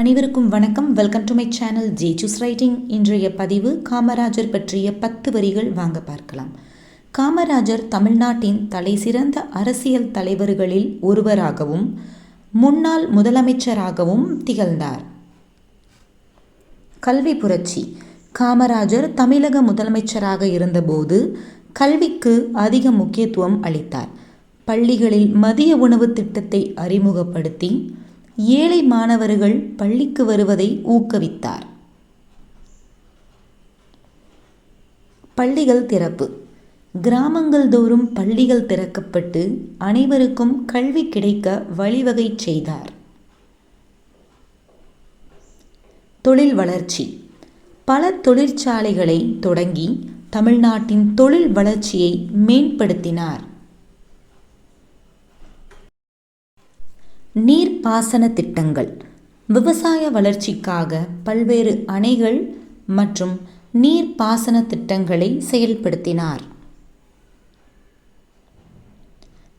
அனைவருக்கும் வணக்கம். Welcome to my channel Jesus writing இன்றைய பதிவு காமராஜர் பற்றிய பத்து வரிகள் வாங்க பார்க்கலாம். காமராஜர் தமிழ்நாட்டின் தலைசிறந்த அரசியல் தலைவர்களில் ஒருவராகவும் முன்னாள் முதலமைச்சராகவும் திகழ்ந்தார். கல்வி புரட்சி. காமராஜர் தமிழக முதலமைச்சராக இருந்தபோது கல்விக்கு அதிக முக்கியத்துவம் அளித்தார். பள்ளிகளில் மதிய உணவு திட்டத்தை அறிமுகப்படுத்தி ஏழை மாணவர்கள் பள்ளிக்கு வருவதை ஊக்குவித்தார். பள்ளிகள் திறப்பு. கிராமங்கள் தோறும் பள்ளிகள் திறக்கப்பட்டு அனைவருக்கும் கல்வி கிடைக்க வழிவகை செய்தார். தொழில் வளர்ச்சி. பல தொழிற்சாலைகளை தொடங்கி தமிழ்நாட்டின் தொழில் வளர்ச்சியை மேம்படுத்தினார். நீர்ப்பாசன திட்டங்கள் விவசாய வளர்ச்சிக்காக பல்வேறு அணைகள் மற்றும் நீர்ப்பாசன திட்டங்களை செயல்படுத்தினார்.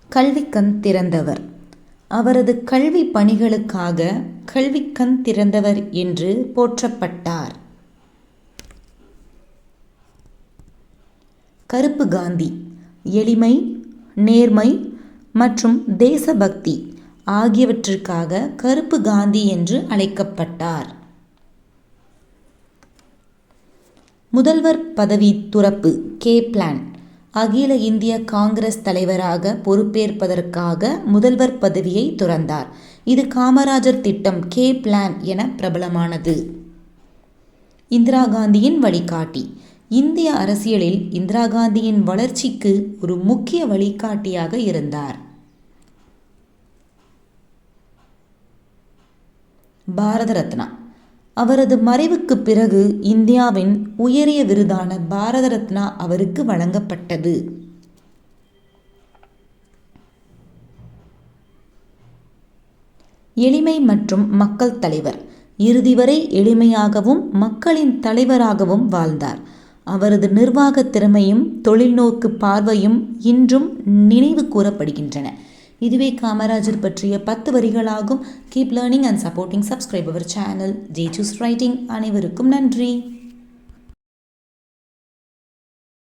கல்விக்கண் திறந்தவர். அவரது கல்வி பணிகளுக்காக கல்விக்கண் திறந்தவர் என்று போற்றப்பட்டார். கருப்பு காந்தி எளிமை நேர்மை மற்றும் தேசபக்தி ஆகியவற்றிற்காக கருப்பு காந்தி என்று அழைக்கப்பட்டார். முதல்வர் பதவி துறப்பு கே பிளான் அகில இந்திய காங்கிரஸ் தலைவராக பொறுப்பேற்பதற்காக முதல்வர் பதவியை துறந்தார். இது காமராஜர் திட்டம் கே பிளான் என பிரபலமானது. இந்திரா காந்தியின் வழிகாட்டி. இந்திய அரசியலில் இந்திரா காந்தியின் வளர்ச்சிக்கு ஒரு முக்கிய வழிகாட்டியாக இருந்தார். பாரத ரத்னா அவரது மறைவுக்கு பிறகு இந்தியாவின் உயரிய விருதான பாரத ரத்னா அவருக்கு வழங்கப்பட்டது. எளிமை மற்றும் மக்கள் தலைவர். இறுதி வரை எளிமையாகவும் மக்களின் தலைவராகவும் வாழ்ந்தார். அவரது நிர்வாக திறமையும் தொழில்நோக்கு பார்வையும் இன்றும் நினைவு கூறப்படுகின்றன. இதுவே காமராஜர் பற்றிய பத்து வரிகளாகும். Keep learning and supporting subscribe our channel Jesus writing அனைவருக்கும் நன்றி.